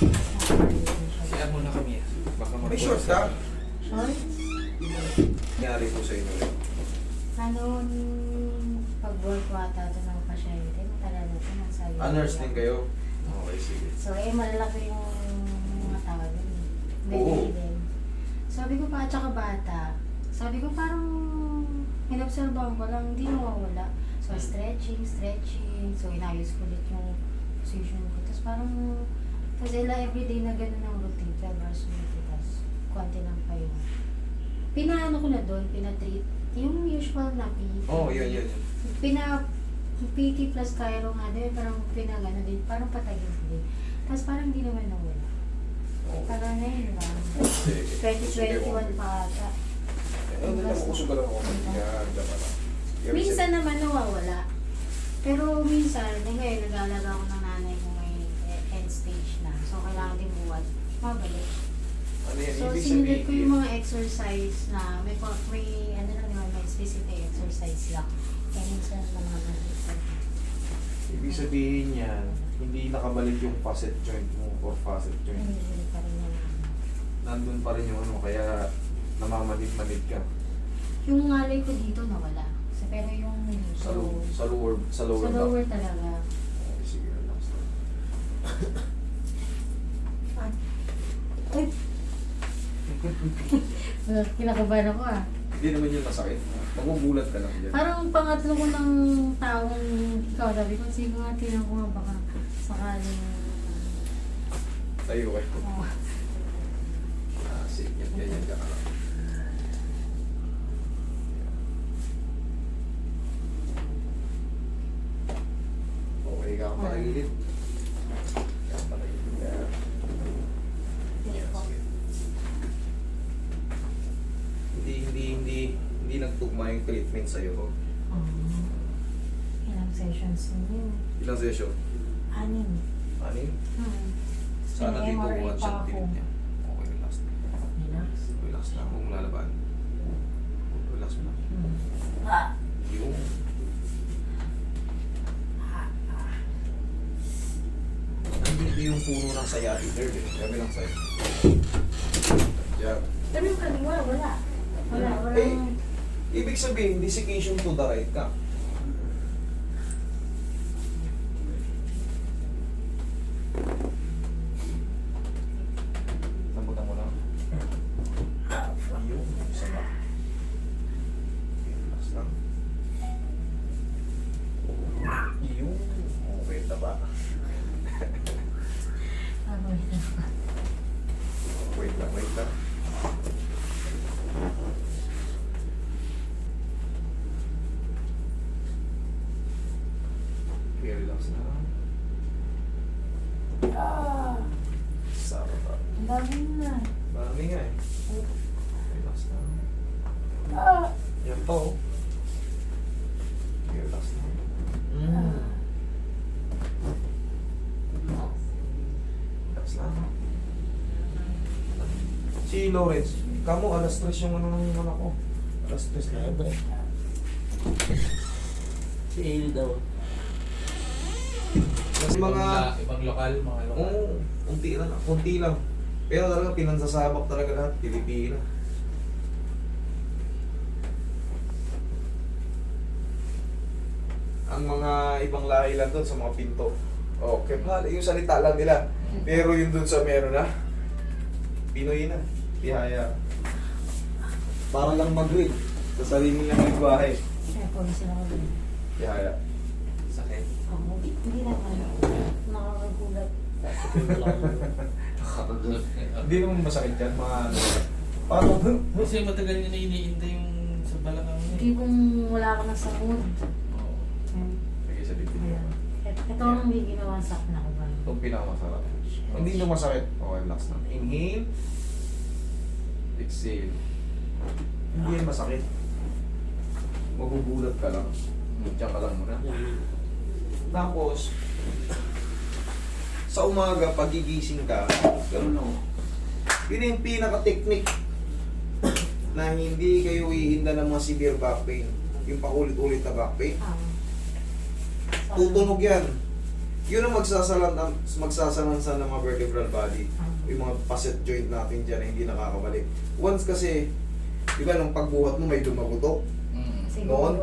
Kaya muna kami. Baka May short ka? Short? Nangyari po sa inyo. Ano, pag-work ko ata ito ng pasyente, matagal na ito, nasa Ah, nurse din kayo? Okay, sige. So, eh, malalaki yung mga tao eh. Oo. Baby din. Sabi ko pa, tsaka bata. Sabi ko parang inobserbahan ko lang, hindi nawawala. So, stretching, stretching. So, inayos ko ulit yung position ko. Tapos parang, kasi ila everyday na gano'n ang routine. 12 hours ulit. Tapos, konti lang pa yun. Pinaano ko na doon, pinatreat. Yung usual na PT. Oo, oh, yun, yun, yun. Pina, PT plus Cairo nga din, parang pinagano din, parang patagin din. Tapos parang hindi naman nawala. Oo. Parang na yun lang. Sige. 2021 pa ata. Eh, hindi na ka lang ako. Yan, dama lang. Minsan naman nawawala. Pero minsan, eh, ngayon nag-aalaga ako ng nanay ko may eh, end stage na. So, kailangan din buwan. Mabalik. Ano yan, So, ibig sinulit ko yung mga exercise na may, pa- may ano lang yun, may specific exercise lang. Kaya minsan naman ito. Ibig sabihin yan, hindi nakabalik yung facet joint mo or facet joint. Hindi pa rin yan. Nandun pa rin yung ano, kaya namamanid-manid ka. Yung ngalay ko dito nawala. So, pero yung Sa, lo- sa lower, sa lower sa back. lower talaga. Okay, sige, relax lang. Ay! Kinakabahan ako ah. Hindi naman yun masakit. Magugulat ka lang dyan. Parang pangatlo ko ng taong ikaw sabi ko, sige nga tinan ko nga baka sakaling Tayo kayo. oh, Ah, sige, yan, ganyan ka na lang. Okay ka ang panagilid. Ka ang panagilid. Yan. Yan, sige. Hindi, hindi, hindi, hindi nagtugma yung treatment sa'yo. Oh. um, ilang sessions na yun. Ilang session? Anim. Anin? Hmm. Sana dito pa shot ako. din niya. Okay, relax. Relax. Relax lang. Huwag mo lalaban. Relax mo lang. Hmm. Ah! Yung Nandito yung puno ng nerve eh. Sabi lang sa'yo. Yan. Pero yung kaliwa, wala. Eh, ibig sabihin, desiccation to the right ka. Lambutan mo lang. Yung isa ba? Okay, relax lang. Yung, okay na ba? Ah, wait lang. Wait lang, wait lang. Okay, relax na. Ah! Sarap. Ang dami na. Marami nga eh. Relax. Ah! Yan oh. Relax. Mm. Relax lang. Si Lawrence, kamo alas tres yung ano ng anak ko. Alas tres na yun. Si Ale daw. Kasi mga, Ibang lokal, mga lokal. oo, kunti lang, kunti lang. Pero talaga pinansasabak talaga lahat, Pilipina. Ang mga ibang lahi lang doon sa mga pinto. Okay, mahal, yung salita lang nila. Pero yung doon sa meron na, Pinoy na, Tihaya. Parang lang mag-read sa sarili nilang lingwahe. Kaya police na ako dun. Tihaya. Sakit. Ako, hindi, hindi naman. Nakakagulat. Hindi naman masakit yan, mga ano. Parang, Kasi matagal nyo na iniintay yung sa balakang mo. Hindi kung wala ka na sa mood. Oo. Hmm. Sige, sa dibdib mo. Ayan. Et- Ito ang may ginawa sa akin ako ba? Itong pinakamasarap. Hindi nyo masakit. Okay, relax na. Inhale. Exhale. Hindi yan masakit. Magugulat ka lang. Diyan ka lang muna. Tapos, sa umaga, pagigising ka, ganun o. Yun yung pinaka-technique na hindi kayo ihinda ng mga severe back pain. Yung paulit-ulit na back pain. Ah. Tutunog yan. Yun ang magsasalan, magsasalansan ng mga vertebral body. Yung mga facet joint natin dyan na hindi nakakabalik. Once kasi, di ba nung pagbuhat mo may dumagutok? Mm. Siguro.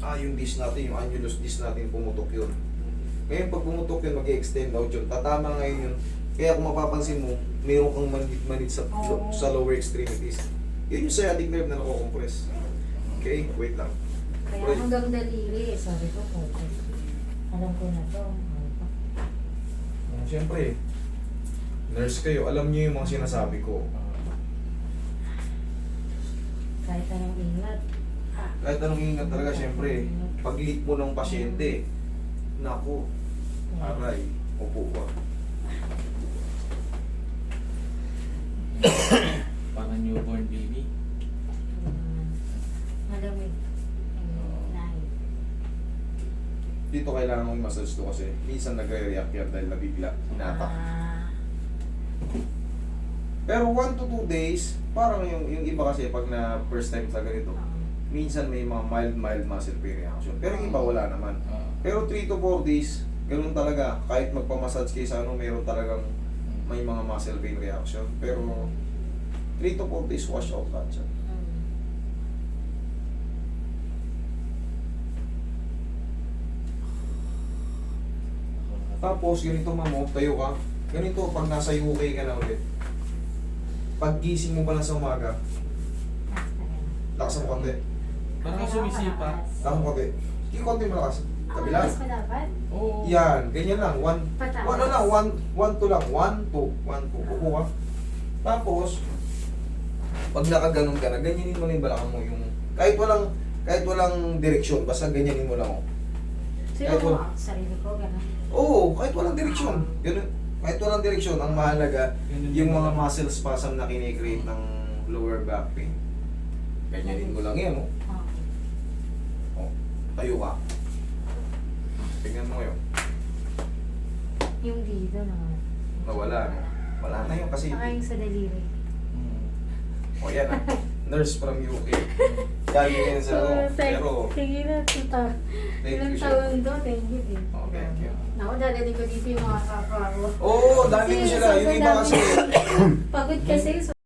Ah, yung disc natin, yung annulus disc natin, pumutok yun. Ngayon, pag pumutok yun, mag-extend out yun. Tatama ngayon yun. Kaya kung mapapansin mo, mayroon kang manit-manit sa, Oo. sa lower extremities. Yun yung sciatic nerve na nako-compress. Okay, wait lang. Kaya Right. hanggang daliri, sabi ko po. Alam ko na to. Uh, Siyempre, nurse kayo, alam niyo yung mga sinasabi ko. Kahit anong ingat. Ah, Kahit anong ingat talaga, siyempre, pag-leak mo ng pasyente, naku, aray, upo ka. Parang newborn baby. Mm, Malamig. Lahi. Dito kailangan mo i-massage to kasi minsan nagre-react yan dahil nabigla, hinatak. Ah, Pero 1 to 2 days, parang yung, yung iba kasi pag na first time sa ganito. Minsan may mga mild, mild muscle pain reaction. Pero yung iba wala naman. Ah. Pero 3 to 4 days, ganun talaga. Kahit magpamassage kayo sa ano, meron talagang may mga muscle pain reaction. Pero 3 to 4 days, wash out lahat siya. Mm. Tapos, ganito mamo, tayo ka. Ganito, pag nasa UK ka na ulit. Pag gising mo pa lang sa umaga, lakas mo konti. Parang sumisipa. Mo konti. Hindi konti malakas. Ako Kabila. mas malaban. Oo. Yan, ganyan lang. One, Pataas. ano lang, one, one, two lang. One, two, one, two. Upo ka. Tapos, pag nakaganon ka na, ganyanin mo na yung balakang mo. Yung, kahit walang, kahit walang direksyon, basta ganyanin mo lang. oh. Sino Kahit ko wala- ako? Sarili ko, gano'n. Oo, kahit walang direksyon. Ganun. Kahit walang direksyon, ang mahalaga, Ganun yung mga muscle spasm na kinikreate ng lower back pain. Ganyanin mo lang yan, oh. Oo. Oh. Tayo ka. Tingnan mo yun. Yung dito naman. Nawala. no? Wala na yun kasi. Saka yung sa daliri. Mm. O yan ah. Nurse from UK. Galing yan sa ano. Pero, Sige na, tita. Thank Ilang you, sir. taon do, thank you din. oh, thank you. Ako, dadaling ko dito yung mga kapwa ko. Oo, dami mo sila. Yung iba kasi. Pagod kasi,